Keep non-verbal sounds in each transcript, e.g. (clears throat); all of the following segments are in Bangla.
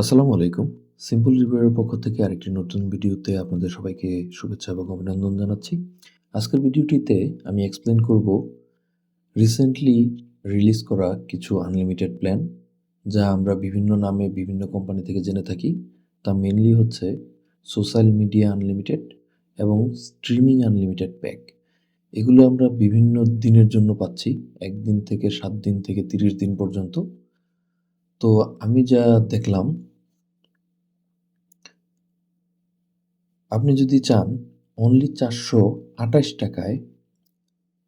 আসসালামু আলাইকুম। সিম্পল রিভিউয়ের পক্ষ থেকে আরেকটি নতুন ভিডিওতে আপনাদের সবাইকে শুভেচ্ছা এবং অভিনন্দন জানাচ্ছি। আজকের ভিডিওটিতে আমি এক্সপ্লেন করব রিসেন্টলি রিলিজ করা কিছু আনলিমিটেড প্ল্যান যা আমরা বিভিন্ন নামে বিভিন্ন কোম্পানি থেকে জেনে থাকি। তা মেনলি হচ্ছে সোশ্যাল মিডিয়া আনলিমিটেড এবং স্ট্রিমিং আনলিমিটেড প্যাক। এগুলো আমরা বিভিন্ন দিনের জন্য পাচ্ছি। একদিন থেকে সাত দিন থেকে ৩০ দিন পর্যন্ত। তো আমি যা দেখলাম আপনি যদি চান অনলি চারশো আঠাশ টাকায়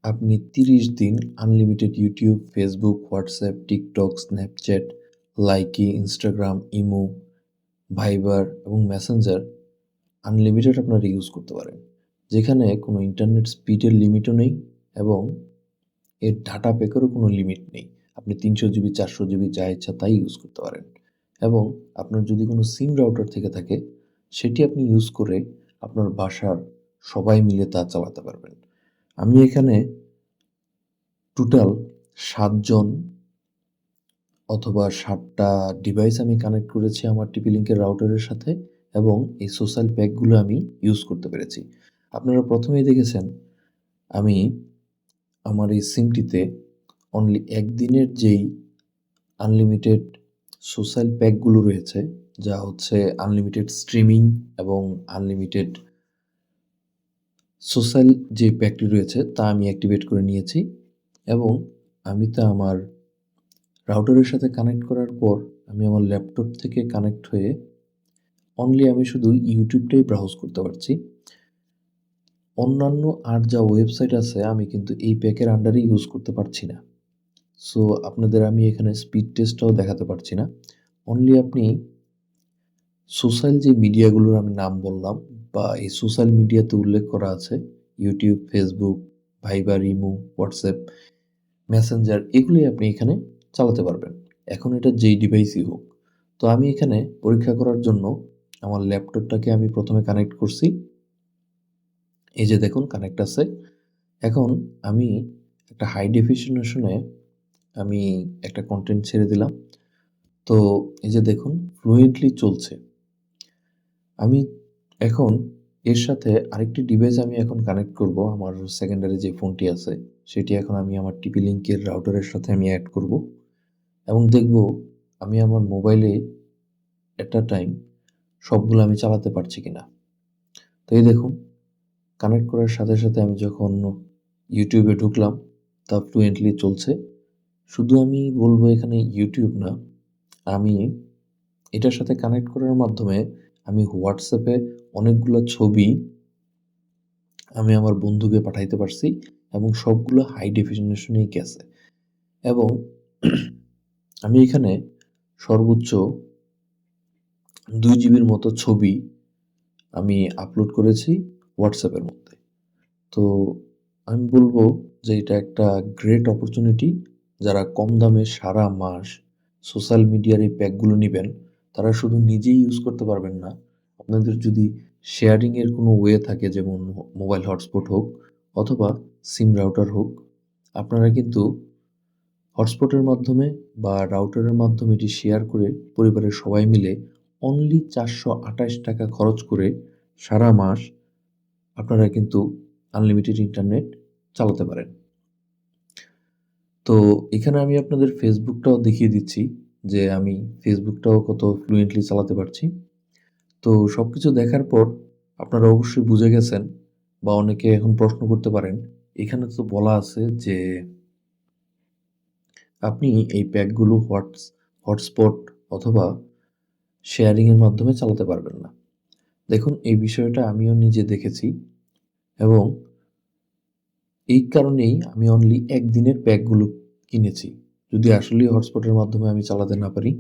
আপনি ৩০ দিন unlimited YouTube Facebook WhatsApp TikTok Snapchat Likee, Instagram imo, Viber এবং মেসেঞ্জার আনলিমিটেড আপনারা ইউজ করতে পারেন। যেখানে কোনো ইন্টারনেট স্পিডের লিমিটও নেই এবং এর ডাটা প্যাকেরও কোনো লিমিট নেই। আপনি ৩০০ জিবি, ৪০০ জিবি যা ইচ্ছা তাই ইউজ করতে পারেন। এবং আপনার যদি কোনো সিম রাউটার থেকে থাকে সেটি আপনি ইউজ করে আপনার বাসার সবাই মিলে তা চালাতে পারবেন। আমি এখানে টোটাল সাতজন অথবা সাতটা ডিভাইস আমি কানেক্ট করেছি আমার টিপি-লিংকের রাউটারের সাথে এবং এই সোশ্যাল প্যাকগুলো আমি ইউজ করতে পেরেছি। আপনারা প্রথমেই দেখেছেন, আমি আমার এই সিমটিতে অনলি একদিনের যেই আনলিমিটেড সোশ্যাল প্যাকগুলো রয়েছে যা হচ্ছে আনলিমিটেড স্ট্রিমিং এবং আনলিমিটেড সোশ্যাল যে প্যাকটি রয়েছে তা আমি অ্যাক্টিভেট করে নিয়েছি এবং আমি তা আমার রাউটারের সাথে কানেক্ট করার পর আমি আমার ল্যাপটপ থেকে কানেক্ট হয়ে অনলি আমি শুধু ইউটিউবটাই ব্রাউজ করতে পারছি। অন্যান্য আর যা ওয়েবসাইট আছে আমি কিন্তু এই প্যাকের আন্ডারে ইউজ করতে পারছি না। সো আপনাদের আমি এখানে স্পিড টেস্টটাও দেখাতে পারছি না। অনলি আপনি সোশ্যাল যে মিডিয়াগুলোর আমি নাম বললাম বা এই সোশ্যাল মিডিয়াতে উল্লেখ করা আছে YouTube Facebook Viber, imo, WhatsApp Messenger এগুলোই আপনি এখানে চালাতে পারবেন। এখন এটা যেই ডিভাইসই হোক। তো আমি এখানে পরীক্ষা করার জন্য আমার ল্যাপটপটাকে আমি প্রথমে কানেক্ট করছি। এই যে দেখুন কানেক্ট আছে। এখন আমি একটা হাই ডেফিনিশনে আমি একটা কন্টেন্ট ছেড়ে দিলাম। তো এই যে দেখুন ফ্লুয়েন্টলি চলছে। আমি এখন এর সাথে আরেকটি ডিভাইস আমি এখন কানেক্ট করব আমার সেকেন্ডারি যে ফোনটি আছে সেটি এখন আমি আমার টিপি লিঙ্কের রাউটারের সাথে আমি অ্যাড করব এবং দেখব আমি আমার মোবাইলে আ টাইম সবগুলো আমি চালাতে পারছি কিনা। তো এই দেখুন কানেক্ট করার সাথে, সাথে আমি যখন ইউটিউবে ঢুকলাম তা ফ্লুয়েন্টলি চলছে। শুধু আমি বলব এখানে ইউটিউব না, আমি এটার সাথে কানেক্ট করার মাধ্যমে আমি হোয়াটসঅ্যাপে অনেকগুলো ছবি আমি আমার বন্ধুকে পাঠাইতে পারছি এবং সবগুলো হাই ডেফিনিশনেই গেছে। এবং (clears throat) আমি এখানে সর্বোচ্চ দুই জিবির মতো ছবি আমি আপলোড করেছি হোয়াটসঅ্যাপের মধ্যে। তো আমি বলব যে এটা একটা গ্রেট অপরচুনিটি যারা কম দামে সারা মাস সোশ্যাল মিডিয়ার এই প্যাকগুলো নিবেন তারা শুধু নিজেই ইউজ করতে পারবেন না। আপনাদের যদি শেয়ারিং এর কোনো ওয়ে থাকে যেমন মোবাইল হটস্পট হোক অথবা সিম রাউটার হোক, আপনারা কিন্তু হটস্পটের মাধ্যমে বা রাউটারের মাধ্যমে এটি শেয়ার করে পরিবারের সবাই মিলে অনলি ৳৪২৮ খরচ করে সারা মাস আপনারা কিন্তু আনলিমিটেড ইন্টারনেট চালাতে পারেন। তো এখানে আমি আপনাদের ফেসবুকটাও দেখিয়ে দিচ্ছি যে আমি ফেসবুকটাও কত ফ্লুয়েন্টলি চালাতে পারছি। তো সব কিছু দেখার পর আপনারা অবশ্যই বুঝে গেছেন বা অনেকে এখন প্রশ্ন করতে পারেন, এখানে তো বলা আছে যে আপনি এই প্যাকগুলো হোয়াটস হটস্পট অথবা শেয়ারিংয়ের মাধ্যমে চালাতে পারবেন না। দেখুন এই বিষয়টা আমিও নিজে দেখেছি এবং এই কারণেই আমি অনলি ১ দিনের প্যাকগুলো কিনেছি। যদি আসলেই হটস্পটের মাধ্যমে আমি চালাতে না পারি।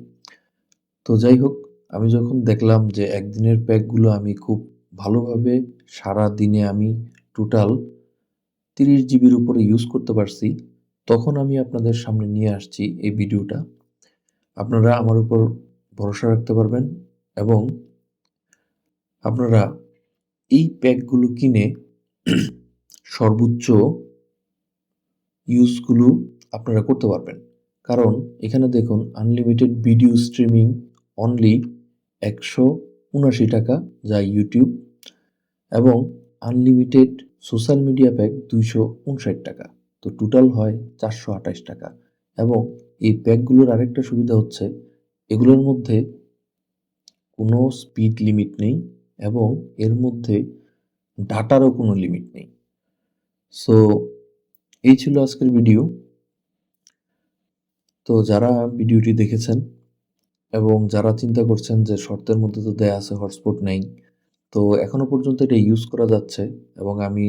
তো যাই হোক আমি যখন দেখলাম যে একদিনের প্যাকগুলো আমি খুব ভালোভাবে সারাদিনে আমি টোটাল ৩০ জিবির উপরে ইউজ করতে পারছি, তখন আমি আপনাদের সামনে নিয়ে আসছি এই ভিডিওটা। আপনারা আমার উপর ভরসা রাখতে পারবেন এবং আপনারা এই প্যাকগুলো কিনে (clears throat) সর্বোচ্চ ইউজগুলো আপনারা করতে পারবেন। কারণ এখানে দেখুন আনলিমিটেড ভিডিও স্ট্রিমিং অনলি একশো উনাশি টাকা যা ইউটিউব এবং আনলিমিটেড সোশ্যাল মিডিয়া প্যাক দুইশো উনষাট টাকা। তো টোটাল হয় চারশো আঠাশ টাকা। এবং এই প্যাকগুলোর আরেকটা সুবিধা হচ্ছে এগুলোর মধ্যে কোনো স্পিড লিমিট নেই এবং এর মধ্যে ডাটারও কোনো লিমিট নেই। সো এই ছিল আজকের ভিডিও তো যারা ভিডিওটি দেখেছেন এবং যারা চিন্তা করছেন যে শর্তের মধ্যে তো দেয়া আছে, হটস্পট নেই, তো এখনও পর্যন্ত এটা ইউজ করা যাচ্ছে এবং আমি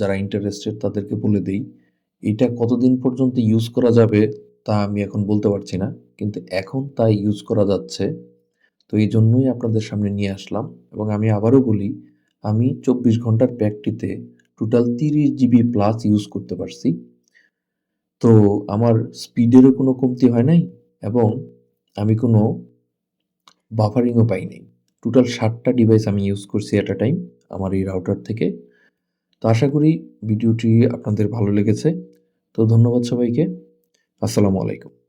যারা ইন্টারেস্টেড তাদেরকে বলে দিই, এটা কতদিন পর্যন্ত ইউজ করা যাবে তা আমি এখন বলতে পারছি না, কিন্তু এখন তাই ইউজ করা যাচ্ছে, তো এই জন্যই আপনাদের সামনে নিয়ে আসলাম এবং আমি আবারও বলি, আমি চব্বিশ ঘণ্টার প্যাকটিতে টোটাল তিরিশ জিবি প্লাস ইউজ করতে পারছি তো আমার স্পিডেরও কোনো কমতি হয় নাই এবং আমি কোনো বাফারিংও পাই নাই। টোটাল ষাটটা ডিভাইস আমি ইউজ করছি অ্যাট আ টাইম আমার এই রাউটার থেকে। তো আশা করি ভিডিওটি আপনাদের ভালো লেগেছে। তো ধন্যবাদ সবাইকে। আসসালামু আলাইকুম।